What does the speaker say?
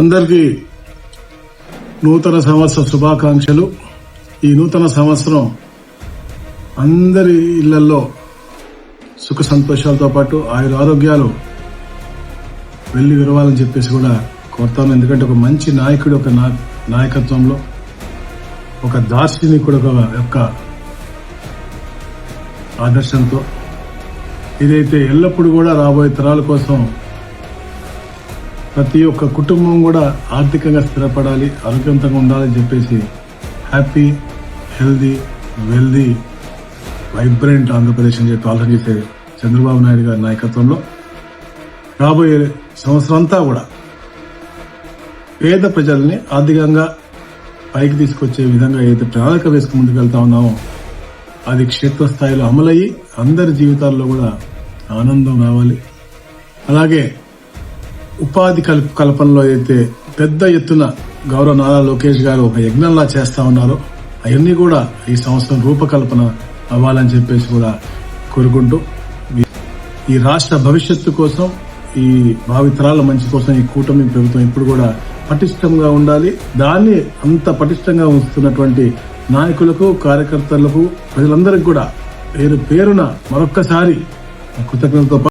అందరికీ నూతన సంవత్సర శుభాకాంక్షలు. ఈ నూతన సంవత్సరం అందరి ఇళ్ళలో సుఖ సంతోషాలతో పాటు ఆయుర ఆరోగ్యాలు వెళ్ళి విరవాలని చెప్పేసి కూడా కోరుతాను. ఎందుకంటే ఒక మంచి నాయకుడు ఒక నా- నాయకత్వంలో ఒక దార్శనికుడు ఒక యొక్క ఆదర్శంతో ఇదైతే ఎల్లప్పుడూ కూడా రాబోయే తరాల కోసం ప్రతి ఒక్క కుటుంబం కూడా ఆర్థికంగా స్థిరపడాలి ఆరోగ్యవంతంగా ఉండాలని చెప్పేసి happy healthy wealthy vibrant Andhra Pradesh అని చెప్పి ఆలోచన చేసే చంద్రబాబు నాయుడు గారి నాయకత్వంలో రాబోయే సంవత్సరం అంతా కూడా పేద ప్రజల్ని ఆర్థికంగా పైకి తీసుకొచ్చే విధంగా ఏదైతే ప్రణాళిక వేసుకు ముందుకు వెళ్తా ఉన్నామో అది క్షేత్రస్థాయిలో అమలయ్యి అందరి జీవితాల్లో కూడా ఆనందం రావాలి. అలాగే ఉపాధి కల్ప కల్పనలో అయితే పెద్ద ఎత్తున గౌరవ నారా లోకేష్ గారు ఒక యజ్ఞంలా చేస్తా ఉన్నారు. అవన్నీ కూడా ఈ సంవత్సరం రూపకల్పన అవ్వాలని చెప్పేసి కూడా కోరుకుంటూ ఈ- ఈ రాష్ట్ర భవిష్యత్తు కోసం ఈ భావితరాల మంచి కోసం ఈ కూటమి ప్రభుత్వం ఇప్పుడు కూడా పటిష్టంగా ఉండాలి. దాన్ని అంత పటిష్టంగా ఉంచుతున్నటువంటి నాయకులకు కార్యకర్తలకు ప్రజలందరికీ కూడా పేరు పేరున మరొక్కసారి కృతజ్ఞతతో